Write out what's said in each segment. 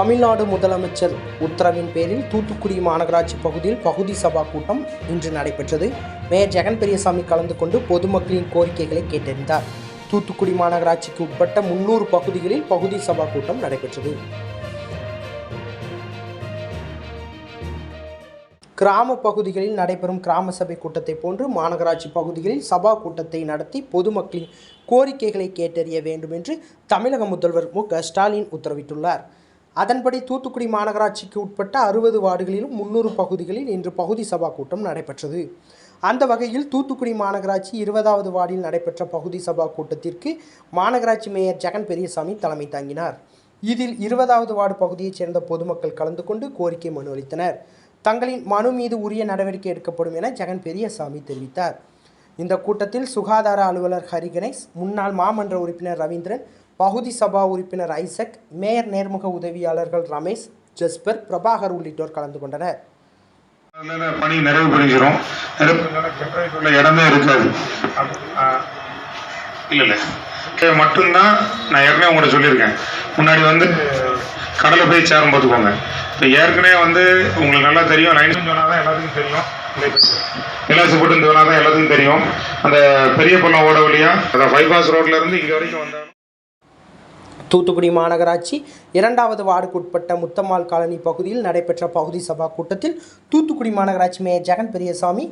தமிழ்நாடு முதலமைச்சர் உத்தரவின் பேரில் தூத்துக்குடி மாநகராட்சி பகுதியில் பகுதி சபா கூட்டம் இன்று நடைபெற்றது. மேயர் ஜெகன் பெரியசாமி கலந்து கொண்டு பொதுமக்களின் கோரிக்கைகளை கேட்டறிந்தார். தூத்துக்குடி மாநகராட்சிக்கு உட்பட்ட முன்னூறு பகுதிகளில் பகுதி சபா கூட்டம் நடைபெற்றது. கிராம பகுதிகளில் நடைபெறும் கிராம சபை கூட்டத்தை போன்று மாநகராட்சி பகுதிகளில் சபா கூட்டத்தை நடத்தி பொதுமக்களின் கோரிக்கைகளை கேட்டறிய வேண்டும் என்று தமிழக முதல்வர் மு க ஸ்டாலின் உத்தரவிட்டுள்ளார். அதன்படி தூத்துக்குடி மாநகராட்சிக்கு உட்பட்ட அறுபது வார்டுகளிலும் முன்னூறு பகுதிகளில் இன்று பகுதி சபா கூட்டம் நடைபெற்றது. அந்த வகையில் தூத்துக்குடி மாநகராட்சி இருபதாவது வார்டில் நடைபெற்ற பகுதி சபா கூட்டத்திற்கு மாநகராட்சி மேயர் ஜெகன் பெரியசாமி தலைமை தாங்கினார். இதில் இருபதாவது வார்டு பகுதியைச் சேர்ந்த பொதுமக்கள் கலந்து கொண்டு கோரிக்கை மனு அளித்தனர். தங்களின் மனு மீது உரிய நடவடிக்கை எடுக்கப்படும் என ஜெகன் பெரியசாமி தெரிவித்தார். இந்த கூட்டத்தில் சுகாதார அலுவலர் ஹரிகணேஷ் முன்னாள் மாமன்ற உறுப்பினர் ரவீந்திரன் பகுதி சபா உறுப்பினர் ஐசக் மேயர் நேர்முக உதவியாளர்கள் ரமேஷ் ஜஸ்பர் பிரபாகர் உள்ளிட்டோர் கலந்து கொண்டனர். பணி நிறைவு பண்ணிக்கிறோம் நிறைவு இடமே இருக்காது. இல்லை ஆ, மட்டும்தான் நான் ஏற்கனவே உங்கள்கிட்ட சொல்லியிருக்கேன். முன்னாடி வந்து கடலை போய் சேரும் பார்த்துக்கோங்க. இப்போ ஏற்கனவே வந்து உங்களுக்கு நல்லா தெரியும். லைன் சொன்னால் தான் எல்லாத்துக்கும் தெரியும். நிலாசி போட்டு சொன்னால் தான் எல்லாத்துக்கும் தெரியும். அந்த பெரிய பள்ளம் ஓட வழியாக அதான் பைபாஸ் ரோட்லேருந்து இங்கே வரைக்கும் வந்தாலும் தூத்துக்குடி மாநகராட்சி இரண்டாவது வார்டுக்குட்பட்ட முத்தம்மாள் காலனி பகுதியில் நடைபெற்ற பகுதி சபா கூட்டத்தில் தூத்துக்குடி மாநகராட்சி மேயர் ஜெகன் பெரியசாமி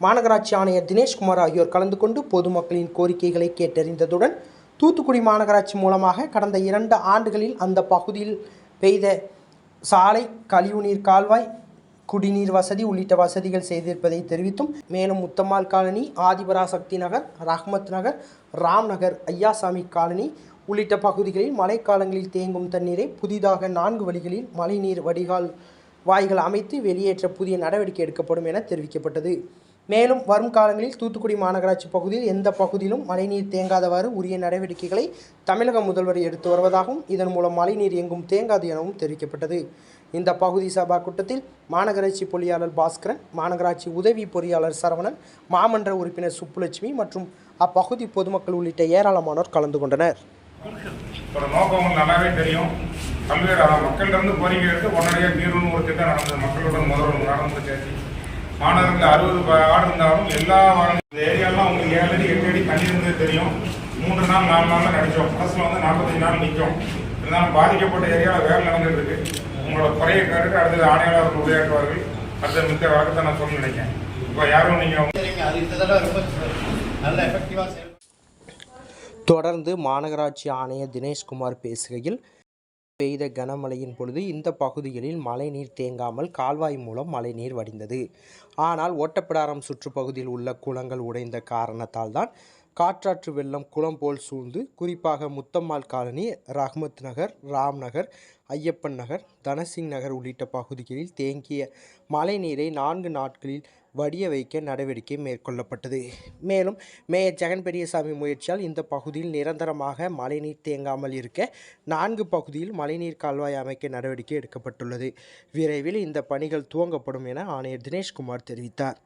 மாநகராட்சி ஆணையர் தினேஷ்குமார் ஆகியோர் கலந்து கொண்டு பொதுமக்களின் கோரிக்கைகளை கேட்டறிந்ததுடன் தூத்துக்குடி மாநகராட்சி மூலமாக கடந்த இரண்டு ஆண்டுகளில் அந்த பகுதியில் பெய்த சாலை கழிவுநீர் கால்வாய் குடிநீர் வசதி உள்ளிட்ட வசதிகள் செய்திருப்பதை தெரிவித்தும் மேலும் முத்தம்மாள் காலனி ஆதிபராசக்தி நகர் ரஹ்மத் நகர் ராம் நகர் ஐயாசாமி காலனி உள்ளிட்ட பகுதிகளில் மழைக்காலங்களில் தேங்கும் தண்ணீரை புதிதாக நான்கு வழிகளில் மழைநீர் வடிகால் வாய்கள் அமைத்து வெளியேற்ற புதிய நடவடிக்கை எடுக்கப்படும் என தெரிவிக்கப்பட்டது. மேலும் வரும் காலங்களில் தூத்துக்குடி மாநகராட்சி பகுதியில் எந்த பகுதியிலும் மழைநீர் தேங்காதவாறு உரிய நடவடிக்கைகளை தமிழக முதல்வர் எடுத்து வருவதாகவும் இதன் மூலம் மழைநீர் எங்கும் தேங்காது எனவும் தெரிவிக்கப்பட்டது. இந்த பகுதி சபா கூட்டத்தில் மாநகராட்சி பொறியாளர் பாஸ்கரன் மாநகராட்சி உதவி பொறியாளர் சரவணன் மாமன்ற உறுப்பினர் சுப்புலட்சுமி மற்றும் அப்பகுதி பொதுமக்கள் உள்ளிட்ட ஏராளமானோர் கலந்து கொண்டனர். ஒரு நோக்கம் நல்லாவே தெரியும். பல்வேறு அதான் மக்கள்கிட்ட இருந்து கோரிக்கை எடுத்து உடனடியாக தீர்வுன்னு ஒரு திட்டம் நடந்தது. மக்களோட முதல்வர் நடந்து சேர்த்து. மாணவர்கள் அறுபது ஆடு இருந்தாலும் எல்லா இந்த ஏரியாலாம் அவங்களுக்கு ஏழு அடி எட்டு அடி தண்ணி இருந்தது தெரியும். மூன்று நாள் நாலு நாளில் நடித்தோம் பஸ்ஸில் வந்து நாற்பத்தஞ்சு நாள் நிற்கும் இருந்தாலும் பாதிக்கப்பட்ட ஏரியாவில் வேலை நடந்துட்டு இருக்கு. உங்களோட குறையை கருத்து அடுத்தது ஆணையாளர்கள் உரையாற்றுவார்கள். அடுத்த மித்த வழக்கத்தை நான் சொல்ல நினைக்கிறேன். இப்போ யாரும் நீங்கள் சரிங்க தடவை ரொம்ப நல்ல எஃபெக்டிவாக தொடர்ந்து மாநகராட்சி ஆணையர் தினேஷ்குமார் பேசுகையில் பெய்த கனமழையின் பொழுது இந்த பகுதிகளில் மழைநீர் தேங்காமல் கால்வாய் மூலம் மழைநீர் வடிந்தது. ஆனால் ஓட்டப்பிடாரம் சுற்றுப்பகுதியில் உள்ள குளங்கள் உடைந்த காரணத்தால் தான் காற்றாற்று வெள்ளம் குளம் போல் சூழ்ந்து குறிப்பாக முத்தம்மாள் காலனி ரஹ்மத் நகர் ராம் நகர் ஐயப்பன் நகர் தனசிங் நகர் உள்ளிட்ட பகுதிகளில் தேங்கிய மழைநீரை நான்கு நாட்களில் வடிய வைக்க நடவடிக்கை மேற்கொள்ளப்பட்டது. மேலும் மேயர் ஜெகன் பெரியசாமி முயற்சியால் இந்த பகுதியில் நிரந்தரமாக மழைநீர் தேங்காமல் இருக்க நான்கு பகுதியில் மழைநீர் கால்வாய் அமைக்க நடவடிக்கை எடுக்கப்பட்டுள்ளது. விரைவில் இந்த பணிகள் துவங்கப்படும் என ஆணையர் தினேஷ்குமார் தெரிவித்தார்.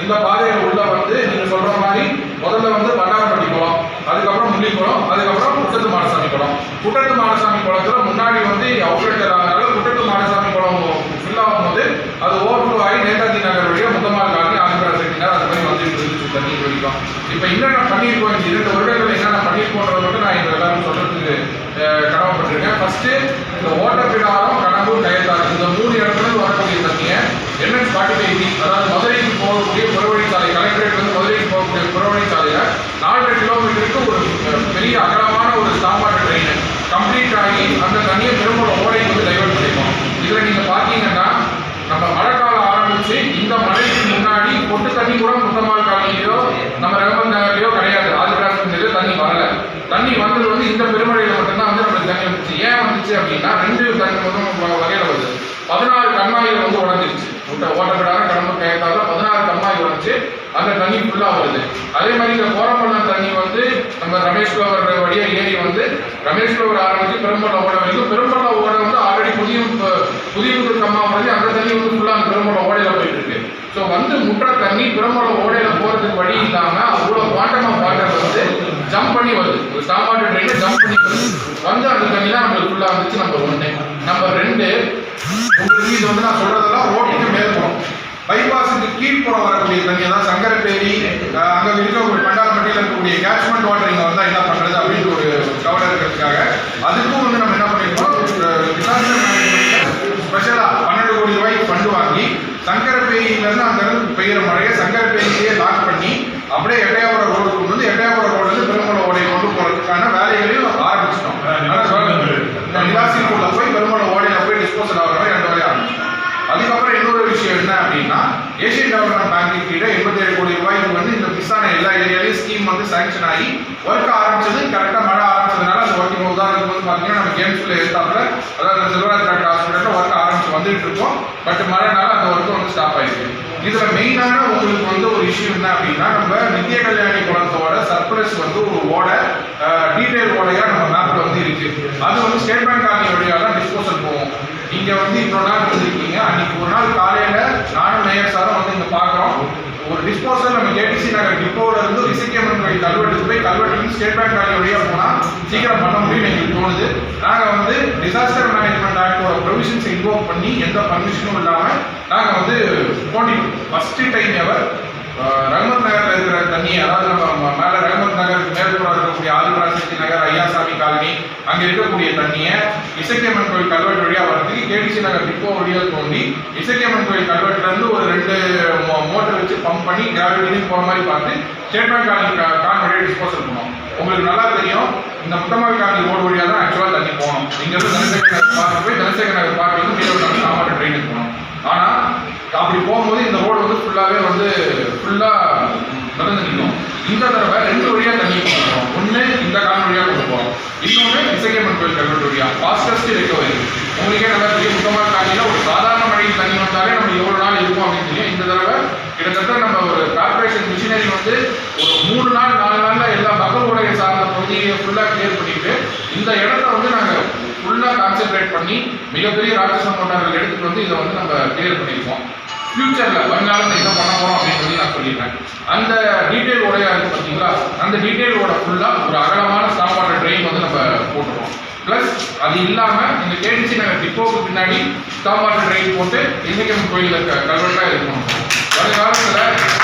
இந்த பாதையில உள்ள வந்து நீங்க சொல்ற மாதிரி முதல்ல வந்து பண்டாரப்பட்டி குளம் அதுக்கப்புறம் முள்ளி குளம் அதுக்கப்புறம் குட்டத்து மாடசாமி குளம் குட்டத்து மாடசாமி குளத்துல முன்னாடி வந்து அவுட்லெட் ஆனால குட்டத்து மாடசாமி குளம் ஃபில் ஆகும்போது அது ஓவர்ஃப்ளோ ஆகி நேதாஜி நகர் வழியா முத்தமால் காலனி ஆந்திரா செட்டினார் அது மாதிரி வந்துட்டு இருந்துச்சு தண்ணி வரைக்கும் இப்போ என்னென்ன பண்ணியிருக்கோம் இந்த இரண்டு வருடங்கள் என்னென்ன பண்ணியிருக்கோன்றத மட்டும் நான் இந்த எல்லாரும் சொல்றதுக்கு அஹ், கடமைப்பட்டிருக்கேன் ஃபர்ஸ்ட் இந்த ஓட்டப்பிடாரம் கடம்பூர் கயத்தாறு இந்த மூணு இடத்துல வரக்கூடிய தண்ணியை என்எஸ் ஃபார்ட்டி ஃபைவ் டி அதாவது மதுரைக்கு போகக்கூடிய புறவழிச்சாலை கலெக்டரேட் வந்து மதுரைக்கு போகக்கூடிய புறவழிச்சாலையில நாலரை கிலோமீட்டருக்கு ஒரு பெரிய அகலமான ஒரு சாப்பாடு ட்ரெயின் கம்ப்ளீட் ஆகி அந்த தண்ணியை திரும்ப ஓடைக்கு வந்து டைவர்ட் பண்ணிப்போம் இதுல நீங்க பாத்தீங்கன்னா நம்ம மழைக்காலம் ஆரம்பிச்சு இந்த மழைக்கு முன்னாடி பொட்டு தண்ணி கூட முத்தம்மாள் காலனிலையோ நம்ம ரகுமன் நகர்லயோ கிடையாது ஆதிராஜ்லயோ தண்ணி வரல தண்ணி வந்தது வந்து இந்த பெருமழையில மட்டும்தான் வந்து நம்மளுக்கு தண்ணி உடஞ்சிச்சு அப்படின்னா ரெண்டு தண்ணி வகையில் வருது. பதினாறு கண்மாயில் வந்து உடஞ்சிருச்சு. முட்டை ஓட்டப்படாத கடம்பு கயத்தால பதினாறு கண்மாய் உடஞ்சி அந்த தண்ணி ஃபுல்லாக வருது. அதே மாதிரி இந்த கோரம்பள்ளம் தண்ணி வந்து நம்ம ரமேஷ் கோவர் வழியா ஏறி வந்து ரமேஷ் கோவர் ஆரம்பிச்சு பெரும்பள்ள ஓட வரைக்கும் பெரும்பள்ள ஓட வந்து ஆல்ரெடி புதிய புதிய கம்மா வந்து அந்த தண்ணி வந்து ஃபுல்லாக பெரும்பள்ள ஓடையில் போயிட்டு இருக்கு. ஸோ வந்து முற்ற தண்ணி பெரும்பள்ள ஓடையில் போகிறதுக்கு வழி இல்லாமல் அவ்வளோ குவாண்டம் ஆஃப் வாட்டர் வந்து ஜம்ப் பண்ணி வருது. ஒரு ஸ்டாம் வாட்டர் ட்ரெயினை ஜம்ப் பண்ணி வருது. வந்து அந்த தண்ணி தான் நம்மளுக்கு ஃபுல்லாக வந்துச்சு நம்பர் ஒன்று நம்பர் ரெண்டு உங்களுக்கு இது வந்து நான் சொல்றதெல்லாம் ரோட்டுக்கு மேற்புறம் பைபாஸுக்கு கீழ்ப்புறம் வரக்கூடிய தண்ணி தான் சங்கரப்பேரி அங்கே அங்க இருக்க ஒரு பண்டாரப்பட்டியில் இருக்கக்கூடிய கேட்ச்மெண்ட் வாட்டர் இங்கே வந்தால் என்ன பண்ணுறது அப்படின்ற ஒரு கவலை இருக்கிறதுக்காக அதுக்கும் வந்து நம்ம என்ன பண்ணிருக்கோம் ஸ்பெஷலாக பன்னெண்டு கோடி ரூபாய்க்கு ஃபண்டு வாங்கி சங்கரப்பேரியிலேருந்து அங்கேருந்து பெய்கிற மழையை சங்கரப்பேரியிலேயே லாக் பண்ணி அப்படியே எட்டையாபுரம் ரோடு கொண்டு வந்து எட்டையாபுரம் ரோடு இருந்து பெருமலை ஓடையை கொண்டு போறதுக்கான வேலைகளையும் ஆரம்பிச்சிட்டோம். இந்த நிவாசிக்குள்ள போய் பெருமலை ஓடையில போய் டிஸ்போசல் ஆகிற ரெண்டு வேலையை ஆரம்பிச்சிட்டோம். அதுக்கப்புறம் இன்னொரு விஷயம் என்ன அப்படின்னா ஏசியன் டெவலப்மெண்ட் பேங்க் கீழே எண்பத்தேழு கோடி ரூபாய்க்கு வந்து இந்த மிஸ் ஆன எல்லா ஏரியாலையும் ஸ்கீம் வந்து சாங்ஷன் ஆகி ஒர்க் ஆரம்பிச்சது கரெக்டாக மழை ஆரம்பிச்சதுனால அந்த ஒர்க்கிங் உதாரணத்துக்கு வந்து பார்த்தீங்கன்னா நம்ம கேம்ஸ்ல எடுத்தாப்புல அதாவது செல்வராஜ் டாக்டர் ஹாஸ்பிட்டலில் ஒர்க் ஆரம்பிச்சு வந்துட்டு இருக்கோம். பட் மழைனால அந்த ஒர்க் வந்து ஸ்டாப் ஆயிருக்கு இதுல மெயினான உங்களுக்கு வந்து ஒரு இஷ்யூ என்ன அப்படின்னா நம்ம நித்திய கல்யாணி குளத்தோட சர்ப்ரைஸ் வந்து ஒரு ஓட டீடைல் ஓடையா நம்ம மேப்ல வந்து இருக்கு. அது வந்து ஸ்டேட் பேங்க் ஆர்மி வழியாக தான் டிஸ்போசல் போகும். இங்க வந்து இவ்வளவு நாள் இருந்திருக்கீங்க அன்னைக்கு ஒரு நாள் காலையில நானும் மேயர் சாரும் வந்து இங்க பாக்குறோம். ஒரு டிஸ்போசல் நம்ம கேடிசி நகர் டிப்போல இருந்து ரிசிகேமன் கோயில் கல்வெட்டுக்கு போய் கல்வெட்டுக்கு ஸ்டேட் பேங்க் ஆர்மி வழியா போனா சீக்கிரம் பண்ண முடியும்னு எங்களுக்கு தோணுது. நாங்க வந்து டிசாஸ்டர் மேனேஜ்மெண்ட் ஆக்டோட ப்ரொவிஷன்ஸ் இன்வோக் பண்ணி எந்த பர்மிஷனும் இல்லாம நாங்க வந்து போட்டிட்டோம் ஃபர்ஸ்ட் டைம் எவர் ரங்கமத் நகர்ல இருக்கிற தண்ணியை அதாவது நம்ம ம- மேல நகருக்கு மேல்புறம் இருக்கக்கூடிய ஆதிபராசக்தி நகர் ஐயாசாமி காலனி அங்க இருக்கக்கூடிய தண்ணியை இசக்கியம்மன் கோயில் கல்வெட்டு வழியா வரதுக்கு கேடிசி நகர் டிப்போ வழியா தோண்டி இசக்கியம்மன் கோயில் கல்வெட்டுல இருந்து ஒரு ரெண்டு மோட்டர் வச்சு பம்ப் பண்ணி கிராவிட்டிலையும் போற மாதிரி பார்த்து ஸ்டேட் பேங்க் காலனி கான் வழியா டிஸ்போசல் பண்ணோம். உங்களுக்கு நல்லா தெரியும் இந்த முத்தமால் காலனி ரோடு வழியா தான் ஆக்சுவலா தண்ணி போகணும். இங்க இருந்து தனசேகர் நகர் பார்க்க போய் தனசேகர் நகர் பார்க்க வந்து மீனவர் சாமான் ட்ரெயினுக்கு போகணும். ஆனா அப்படி போகும்போது இந்த ரோடு வந்து ஃபுல்லாகவே வந்து ஃபுல்லாக நடந்து நிற்கும். இந்த தடவை ரெண்டு வழியாக தண்ணி போகிறோம் ஒன்று இந்த கால் வழியாக கொண்டு போறோம். இன்னொன்னு இசைக்கம்மன் கோயில் கல்வெட்டு வழியாக ஃபாஸ்டஸ்ட் ரிகவரி உங்களுக்கே நல்லா தெரியும். முக்கமாக காலையில் ஒரு சாதாரண மழையில் தண்ணி வந்தாலே நம்ம எவ்வளோ நாள் இருக்கும் அப்படின்னு தெரியும். இந்த தடவை கிட்டத்தட்ட நம்ம ஒரு கார்பரேஷன் மிஷினரி வந்து ஒரு மூணு நாள் நாலு நாளில் எல்லா பக்கல் உடைய சார்ந்த பகுதியை ஃபுல்லாக கிளியர் பண்ணிட்டு இந்த இடத்த வந்து நாங்கள் ஃபுல்லாக கான்சென்ட்ரேட் பண்ணி மிகப்பெரிய ராட்சசம் மோட்டார்கள் எடுத்துகிட்டு வந்து இதை வந்து நம்ம கிளியர் பண்ணியிருக்கோம் ஃப்யூச்சரில் வருங்காலத்தில் என்ன பண்ண போகிறோம் அப்படின்னு சொல்லி நான் சொல்லிடுறேன். அந்த டீட்டெயில் ஓடையா இருக்குது பார்த்தீங்களா? அந்த டீட்டெயிலோட ஃபுல்லாக ஒரு அகலமான ஸ்டாப் ட்ரெயின் வந்து நம்ம போட்டுருவோம். ப்ளஸ் அது இல்லாமல் இந்த கேடிசி நகர் டிப்போக்கு பின்னாடி ஸ்டாப் ட்ரெயின் போட்டு இசைக்கம் கோயில் இருக்க கல்வெட்டாக இருக்கணும் வருங்காலத்தில்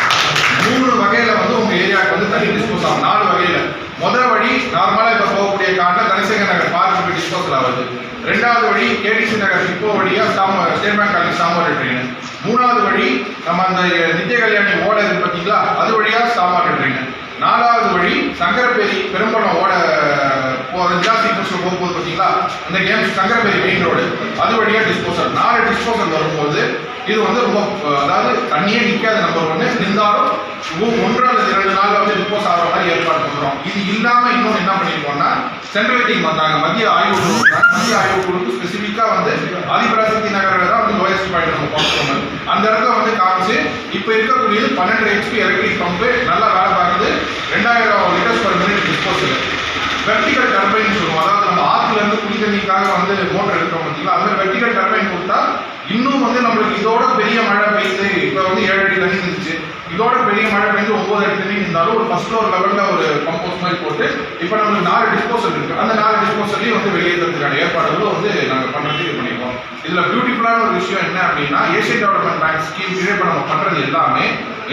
மூணு வகையில் வந்து உங்கள் ஏரியாவுக்கு வந்து தனி டிஸ்போஸ் ஆகும். நாலு வகையில். முதல் வழி நார்மலாக இப்போ போகக்கூடிய காட்டில் தனிசேகர் நகர் பார்க்கு டிஸ்போசல் ஆகுது. ரெண்டாவது வழி கேடிசி நகர் இப்போ வழியா சாம ஸ்டேட் பேங்க் காலேஜ் சாம்பார் ட்ரெயின். மூணாவது வழி நம்ம அந்த நித்திய கல்யாணி ஓட இருக்கு பார்த்தீங்களா அது வழியா சாம்பார் ட்ரெயின். நாலாவது வழி சங்கரபேரி பெரும்பாலும் ஓட போகிற ஜாஸ்தி பஸ்ஸில் போகும்போது பார்த்தீங்களா அந்த கேம் சங்கரபேரி மெயின் ரோடு அது வழியாக டிஸ்போசல் நாலு டிஸ்போசல் வரும்போது இது வந்து ரொம்ப அதாவது தண்ணியே நிற்காத நம்பர் ஒன்று நின்றாலும் ஒன்று அல்லது இரண்டு நாள் வந்து டிஸ்போஸ் ஆகிற மாதிரி ஏற்பாடு பண்ணுறோம் இது இல்லாமல் இன்னொன்று என்ன பண்ணியிருக்கோம்னா சென்ட்ரல் டீம் வந்தாங்க. மத்திய ஆய்வு குழு மத்திய ஆய்வு குழுக்கு ஸ்பெசிஃபிக்கா வந்து ஆதிபராசக்தி நகரில் தான் வந்து லோயஸ்ட் பாயிண்ட் நம்ம பார்க்க அந்த இடத்துல வந்து காமிச்சு இப்போ இருக்கக்கூடியது பன்னெண்டு ஹெச்பி எலக்ட்ரிக் பம்பு நல்லா வேலை பார்க்குது. ரெண்டாயிரம் litres per minute disposal vertical turbine சொல்லுவோம். அதாவது நம்ம ஆற்றுல இருந்து குடி தண்ணிக்காக வந்து மோட்டர் எடுக்கிறோம் பார்த்தீங்களா? அது மாதிரி வெர்டிகல் டர்பைன் கொடுத்தா இன்னும் வந்து நம்மளுக்கு இதோட பெரிய மழை பெய்யுது இப்போ வந்து ஏழு அடி தண்ணி இருந்துச்சு. இதோட பெரிய மழை பெய்ஞ்சு ஒன்பது அடி தண்ணி இருந்தாலும் ஒரு ஃபர்ஸ்ட் ஃப்ளோர் லெவலில் ஒரு கம்போஸ் மாதிரி போட்டு இப்போ நம்மளுக்கு நாலு டிஸ்போசல் இருக்குது அந்த நாலு டிஸ்போசல்லையும் வந்து வெளியேறதுக்கான ஏற்பாடுகளும் வந்து நாங்கள் பண்ணுறதுக்கு பண்ணியிருக்கோம் இதில் பியூட்டிஃபுல்லான ஒரு விஷயம் என்ன அப்படின்னா ஏசிய டெவலப்மெண்ட் பேங்க் ஸ்கீம் கீழே இப்போ நம்ம பண்ணுறது எல்லாமே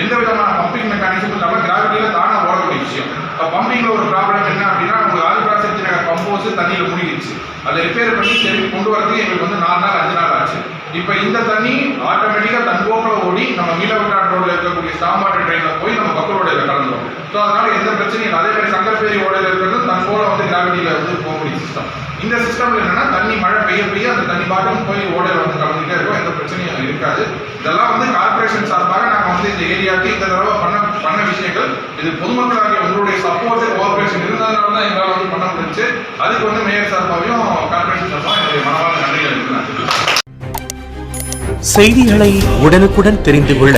எந்த விதமான பம்பிங் மெக்கானிசம் இல்லாமல் கிராவிட்டியில் தானாக ஓடக்கூடிய விஷயம். இப்போ பம்பிங்கில் ஒரு ப்ராப்ளம் என்ன அப்படின்னா உங்களுக்கு ஆறு நகர் பம்ப் ஹவுஸ் தண்ணியில் முடிஞ்சிருச்சு அதை ரிப்பேர் பண்ணி சரி கொண்டு வரதுக்கு எங்களுக்கு வந்து நாலு நாள் அஞ்சு நாள் ஆச்சு. இப்போ இந்த தண்ணி ஆட்டோமேட்டிக்காக தன் போக்கில் ஓடி நம்ம மீளவட்டான் ரோடில் இருக்கக்கூடிய ஸ்டாம்பாட்டர் ட்ரெயினில் போய் நம்ம பக்கல் ஸோ அதனால எந்த பிரச்சனையும் இல்லை. அதே மாதிரி சங்கர்பேரி ஓடையில் இருக்கிறது தன் போல வந்து கிராவிட்டியில் வந்து போகக்கூடிய சிஸ்டம் இந்த சிஸ்டம்ல என்னன்னா தண்ணி மழை பெய்ய பெய்ய அந்த தண்ணி பாட்டும் போய் ஓடையில் வந்து கலந்துகிட்டே இருக்கும். எந்த பிரச்சனையும் இருக்காது. இதெல்லாம் வந்து கார்பரேஷன் சார்பாக நாங்கள் வந்து இந்த ஏரியாவுக்கு இந்த தடவை பண்ண பண்ண விஷயங்கள். இது பொதுமக்களாகிய உங்களுடைய சப்போர்ட் கோஆபரேஷன் இருந்ததுனால தான் எங்களால் வந்து பண்ண முடிஞ்சு. அதுக்கு வந்து மேயர் சார்பாகவும் கார்பரேஷன் சார்பாக என்னுடைய மனவாத நன்றிகள் இருக்கிறேன் செய்திகளை உடனுக்குடன் தெரிந்து கொள்ள